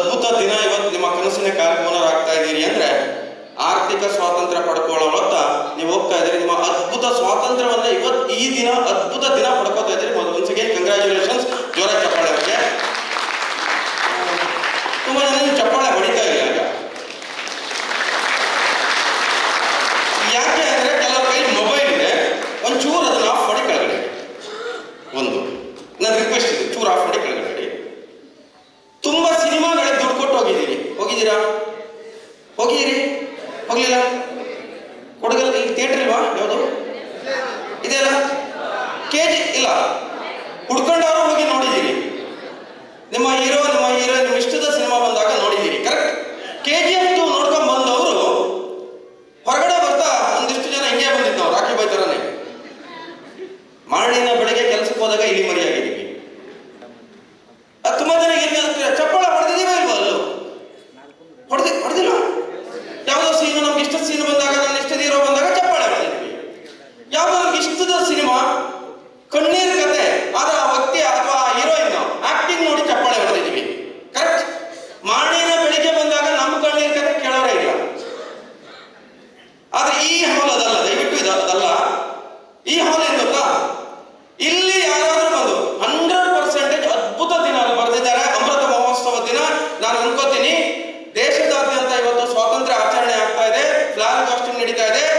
ಅದ್ಭುತ ದಿನ ಇವತ್ತು ನಿಮ್ಮ ಕನಸಿನ ಕಾರ್ಯಕ್ರಮರಾಗ್ತಾ ಇದ್ದೀರಿ ಅಂದ್ರೆ ಆರ್ಥಿಕ ಸ್ವಾತಂತ್ರ್ಯ ಪಡ್ಕೊಳ್ಳೋತ್ತ ನೀವು ಹೋಗ್ತಾ ಇದ್ದೀರಿ. ನಿಮ್ಮ ಅದ್ಭುತ ಸ್ವಾತಂತ್ರ್ಯವನ್ನ ಇವತ್ತು ಈ ದಿನ ಅದ್ಭುತ ದಿನ ಪಡ್ಕೋತಾ ಇದ್ದೀರಿ. ಒನ್ಸ್ ಅಗೇನ್ ಕಂಗ್ರ್ಯಾಚುಲೇಷನ್ಸ್ ಜೋರ ಚಪ್ಪಾಳೆ ತುಂಬಾ ಜನ ಚಪ್ಪಾಳೆ ಹೊಡಿತಾ ಹೋಗಿದ್ದೀರಾ? ಹೋಗಿದ್ದೀರಿ? ಹೋಗ್ಲಿಲ್ಲ? ಕೊಡಗಲ್ಲಿ ಇಲ್ಲಿ ಥಿಯೇಟರ್ ಇಲ್ವಾ? ಯಾವುದು? ಇದೆಯಲ್ಲ? ಕೆ ಜಿ ಇಲ್ಲ. ಹುಡ್ಕೊಂಡವರು ಹೋಗಿ ನೋಡಿದ್ದೀರಿ. ನಿಮ್ಮ ಹೀರೋ ನಿಮ್ಮ ಹೀರೋ ನಿಮ್ಮ ಇಷ್ಟದ ಸಿನಿಮಾ ಬಂದಾಗ ನೋಡಿದ್ದೀರಿ. Correct K G F two ನೋಡ್ಕೊಂಡು ಬಂದವರು ಹೊರಗಡೆ ಬರ್ತಾ ಒಂದಿಷ್ಟು ಜನ ಹಿಂಗೆ ಬಂದಿದ್ದವು ರಾಖಿ ಬೈತಾರನೇ ಮಾಡಿ ಸೀನು ನಮ್ಗೆ ಇಷ್ಟ ಸೀನು ಬಂದಾಗ ನನ್ನ ಇಷ್ಟ ಹೀರೋ ಬಂದಾಗ ನಡೀತಾ ಇದೆ.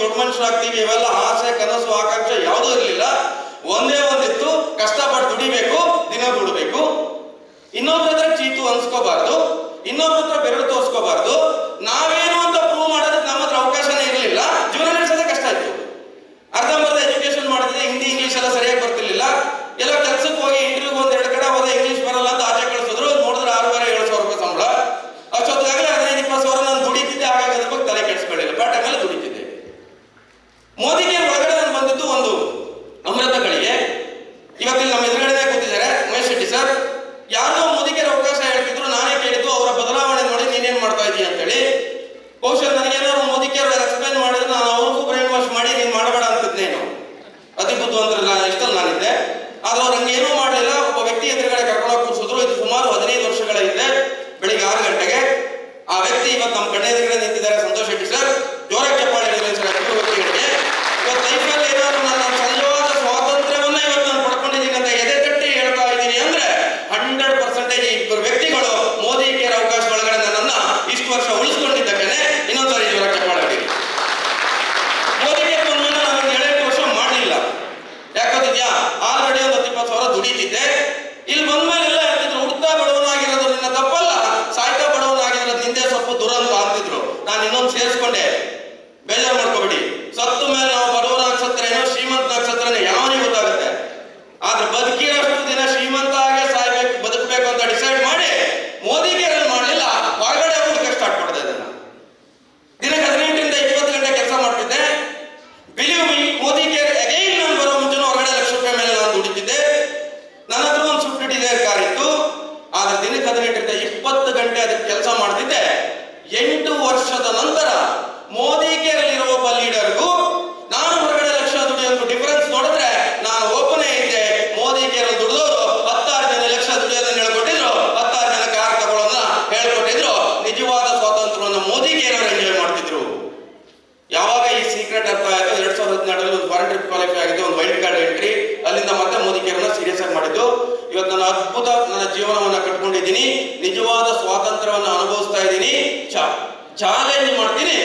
ದೊಡ್ಡ ಮನುಷ್ಯರಾಗ್ತೀವಿ, ಇವೆಲ್ಲ ಆಸೆ, ಕನಸು, ಆಕಾಂಕ್ಷೆ ಯಾವುದೂ ಇರಲಿಲ್ಲ. ಒಂದೇ ಒಂದಿತ್ತು, ಕಷ್ಟಪಟ್ಟು ದುಡಿಬೇಕು, ದಿನ ದುಡಬೇಕು. ಇನ್ನೊಬ್ಬರ ಹತ್ರ ಚೀತು ಅನ್ಸ್ಕೋಬಾರ್ದು, ಇನ್ನೊಬ್ಬರ ಹತ್ರ ಬೆರಳು ತೋರಿಸ್ಕೋಬಾರ್ದು. ನಾವೇನು মোদীদের ಆದ್ರೆ ಬದುಕಿರಷ್ಟು ದಿನ ಶ್ರೀಮಂತ ಆಗೇ ಸಾಯ್ಬೇಕು ಬದುಕಬೇಕು ಅಂತ ಡಿಸೈಡ್ ಮಾಡಿ ಮೋದಿ ಕ್ವಾಲಿಫೈ ಆಗಿದ್ದು ಒಂದು ವೈಲ್ಡ್ ಕಾರ್ಡ್ ಎಂಟ್ರಿ ಅಲ್ಲಿಂದ ಮತ್ತೆ ಮೋದಿಕೆಯನ್ನ ಸೀರಿಯಸ್ ಆಗಿ ಮಾಡಿದ್ದು. ಇವತ್ತು ನಾನು ಅದ್ಭುತ ನನ್ನ ಜೀವನವನ್ನ ಕಟ್ಕೊಂಡಿದ್ದೀನಿ. ನಿಜವಾದ ಸ್ವಾತಂತ್ರ್ಯವನ್ನು ಅನುಭವಿಸ್ತಾ ಇದ್ದೀನಿ. ಚಾಲೆಂಜ್ ಮಾಡ್ತೀನಿ.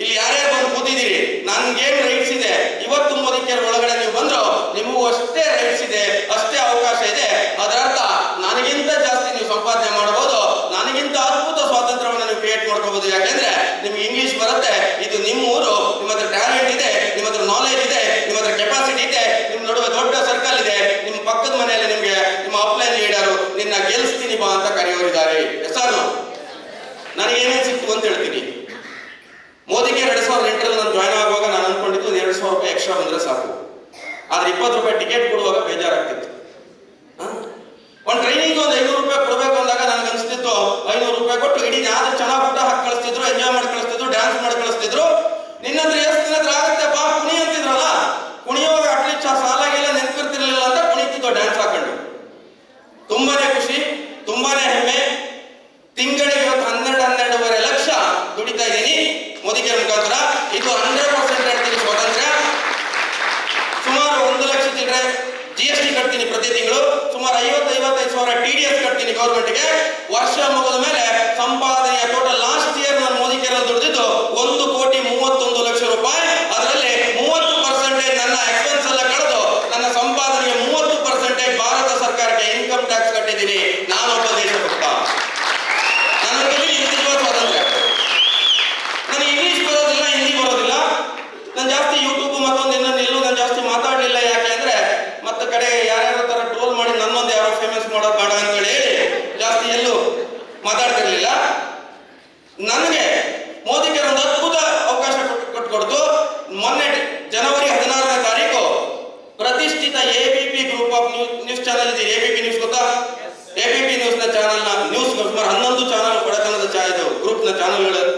ಇಲ್ಲಿ ಯಾರ್ಯಾರು ಬಂದು ಕೂತಿದ್ದೀರಿ? ನನ್ಗೇನು ರೈಟ್ಸ್ ಇದೆ? ಇವತ್ತು ಮೋದಿ ಕೇರ್ ಒಳಗಡೆ ನೀವು ಬಂದ್ರು, ನಿಮಗೂ ಅಷ್ಟೇ ರೈಟ್ಸ್ ಇದೆ, ಅಷ್ಟೇ ಅವಕಾಶ ಇದೆ. ಅದರ ಅರ್ಥ ನನಗಿಂತ ಅಂತ ಹೇಳ್ತೀನಿ. ಮೋದಿಗೆ ಎರಡ್ ಸಾವಿರದ ಎಂಟರಲ್ಲಿ ನಾನು ಜಾಯ್ನ್ ಆಗುವಾಗ ನಾನು ಅನ್ಕೊಂಡಿದ್ದು ಎರಡು ಸಾವಿರ ರೂಪಾಯಿ ಎಕ್ಸ್ಟ್ರಾ ಬಂದ್ರೆ ಸಾಕು. ಆದ್ರೆ ಇಪ್ಪತ್ತು ರೂಪಾಯಿ ಟಿಕೆಟ್ ಕೊಡುವಾಗ ಬೇಜಾರಾಗ್ತಿತ್ತು. ಒಂದು ಟ್ರೈನಿಂಗ್ ಒಂದು ಐನೂರು ರೂಪಾಯಿ ಕೊಡಬೇಕು ಅಂದಾಗ ನನಗೆ ಅನಿಸ್ತಿತ್ತು, ಐನೂರು ರೂಪಾಯಿ ಕೊಟ್ಟು ಇಡೀ ಆದ್ರೆ ಚೆನ್ನಾಗಿ ಊಟ ಹಾಕಿ ಕಳಿಸ್ತಿದ್ರು ಎಂಜಾಯ್ ಮಾಡಿ ಕಳಿಸ್ತಿದ್ರು ಡ್ಯಾನ್ಸ್ ಮಾಡಿ ಕಳಿಸ್ತಿದ್ರು. ನಿನ್ನತ್ರ ಎಷ್ಟು ದಿನ ಇದು ಹಂಡ್ರೆಡ್ ಪರ್ಸೆಂಟ್ ಹೇಳ್ತೀನಿ ಸ್ವಾತಂತ್ರ್ಯ. ಸುಮಾರು ಒಂದು ಲಕ್ಷ ಚಿಲ್ಲರೆ ಜಿ ಎಸ್ ಟಿ ಕಟ್ತೀನಿ ಪ್ರತಿ ತಿಂಗಳು. ಸುಮಾರು ಐವತ್ತೈವತ್ತೈದು ಸಾವಿರ ಟಿ ಡಿ ಎಸ್ ಕಟ್ತೀನಿ ಗೌರ್ಮೆಂಟ್ಗೆ ವರ್ಷ ಮುಗಿದ ಮೇಲೆ ಸಂಪಾದನೆಯ ಟೋಟಲ್ ಚಾನಲ್ ನ್ಯೂಸ್ ಸುಮಾರು ಹನ್ನೊಂದು ಚಾನಲ್ ಗ್ರೂಪ್ನ ಗ್ರೂಪ್ನ ಚಾನಲ್ಗಳು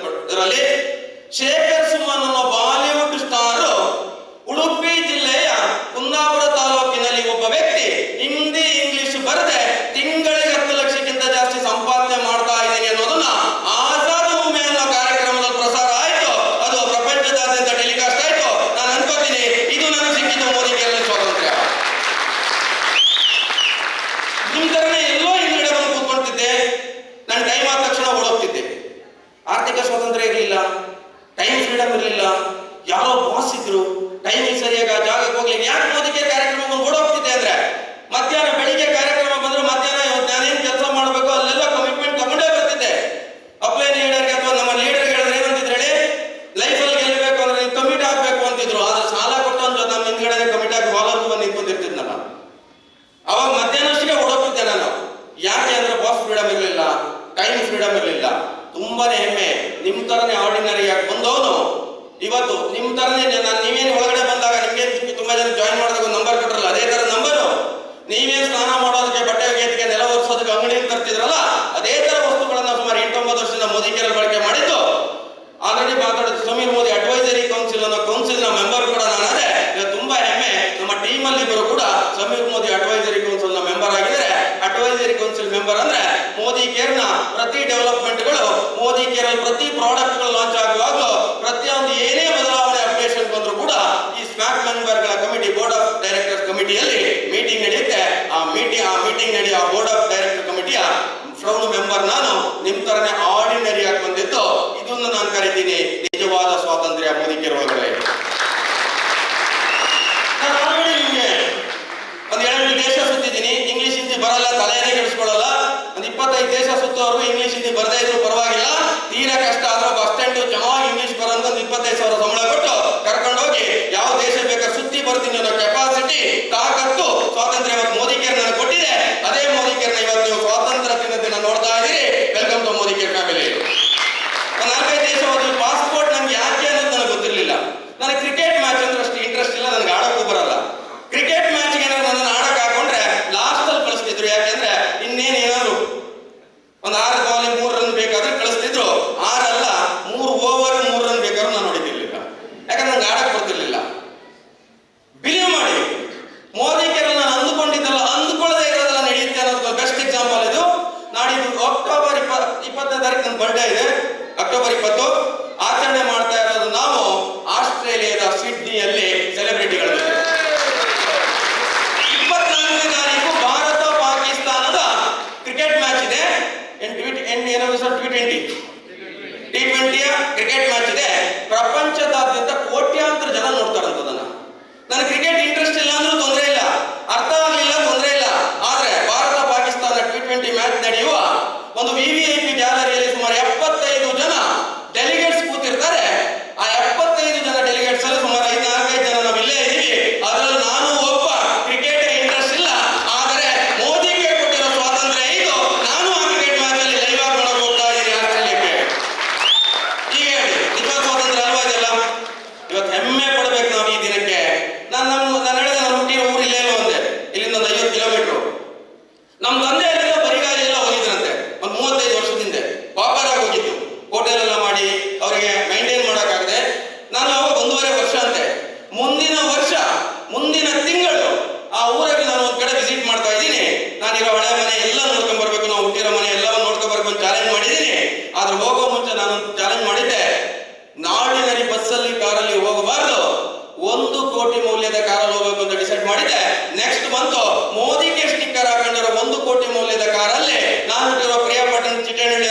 ನಿಮ್ಮಲ್ಲಿಬ್ಬರು ಕೂಡ ಸಮೀರ್ ಮೋದಿ ಅಡ್ವೈಸರಿ ಕೌನ್ಸಿಲ್ನ ಮೆಂಬರ್ ಆಗಿದ್ದಾರೆ. ಅಡ್ವೈಸರಿ ಕೌನ್ಸಿಲ್ ಮೆಂಬರ್ ಅಂದ್ರೆ ಮೋದಿ ಕೇರ್ನ ಪ್ರತಿ ಡೆವಲಪ್ಮೆಂಟ್ಗಳು, ಮೋದಿ ಕೇರ್ ಅಲ್ಲಿ ಪ್ರತಿ ಪ್ರಾಡಕ್ಟ್ಗಳು ಲಾಂಚ್ ಆಗುವಾಗಲೂ ಪ್ರತಿಯೊಂದು ಏನೇ ಬದಲಾವಣೆ ಅಪ್ಡೇಷನ್ ಬಂದರೂ ಕೂಡ ಈ ಸ್ಮ್ಯಾಕ್ ಮೆಂಬರ್ಗಳ ಕಮಿಟಿ ಬೋರ್ಡ್ ಆಫ್ ಡೈರೆಕ್ಟರ್ ಕಮಿಟಿಯಲ್ಲಿ ಮೀಟಿಂಗ್ ನಡೆಯುತ್ತೆ. ಆ ಮೀಟಿಂಗ್ ಆ ಮೀಟಿಂಗ್ ನಡೆಯುವ ಬೋರ್ಡ್ ಆಫ್ ಡೈರೆಕ್ಟರ್ ಕಮಿಟಿಯ ತಲೆನೇ ಕೆಡಿಸ್ಕೊಳ್ಳಲ್ಲ. ಒಂದು ಇಪ್ಪತ್ತೈದು ದೇಶ ಸುತ್ತೋರು ಇಂಗ್ಲಿಷ್ ಹಿಂದಿ ಬರದೇ ಇದ್ರು ಪರವಾಗಿಲ್ಲ. ತೀರಾ ಕಷ್ಟ, ಆದ್ರೂ ಬಸ್ ಸ್ಟ್ಯಾಂಡ್ ಚೆನ್ನಾಗಿ ಇಂಗ್ಲಿಷ್ ಬರೋದು ಒಂದು ಇಪ್ಪತ್ತೈದು ಸಾವಿರ ಸಂಬಳ ಕೊಟ್ಟು ಕರ್ಕೊಂಡೋಗಿ ಯಾವ ದೇಶ ಬೇಕಾದ್ರೆ ಸುತ್ತಿ ಬರ್ತೀನಿ ಅನ್ನೋ ಕೆಪಾಸಿಟಿ ತಾಕತ್ತು ಸ್ವಾತಂತ್ರ್ಯ ಇವತ್ತು ಮೋದಿ ಕೇರ್ ನನಗೆ ಕೊಟ್ಟಿದೆ. ಅದೇ ಮೋದಿ ಕೇರ್ನ ಇವತ್ತು ನೀವು ಸ್ವಾತಂತ್ರ್ಯ ದಿನ ನೋಡ್ತಾ ಇದ್ದೀರಿ. Welcome to Modi care family ನಾಲ್ಕೈದು ದೇಶ ಏನೋ ಸರ್ ಟಿ ಟ್ವೆಂಟಿ ಟಿ ಟ್ವೆಂಟಿಯ ಕ್ರಿಕೆಟ್ ಮ್ಯಾಚ್ ಇದೆ ಪ್ರಪಂಚದಾದ್ಯಂತ ಕೋಟ್ಯಾಂತರ ಜನ ನೋಡ್ತಾರಂತದನ್ನ ನನಗೆ ಕ್ರಿಕೆಟ್ ಇಂಟ್ರೆಸ್ಟ್ ಇಲ್ಲ ಅಂದ್ರೂ ತೊಂದರೆ ಇಲ್ಲ ಅರ್ಥ ಹೋಗೋ ಮುಂಚೆ ನಾನು ಚಾಲೆಂಜ್ ಮಾಡಿದ್ದೆ. ನಾಳಿನಲ್ಲಿ ಬಸ್ಸಲ್ಲಿ, ಕಾರಲ್ಲಿ ಹೋಗಬಾರದು. ಒಂದು ಕೋಟಿ ಮೌಲ್ಯದ ಕಾರಲ್ಲಿ ಹೋಗಬೇಕು ಅಂತ ಡಿಸೈಡ್ ಮಾಡಿದ್ದೆ. ನೆಕ್ಸ್ಟ್ ಬಂತು ಮೋದಿಗೆ ಸ್ಟಿಕ್ಕರ್ ಹಾಕೊಂಡಿರೋ ಒಂದು ಕೋಟಿ ಮೌಲ್ಯದ ಕಾರಲ್ಲಿ ನಾನು ಪ್ರಿಯಾಪಟ್ಟಣ ಚಿಟೇನಹಳ್ಳಿ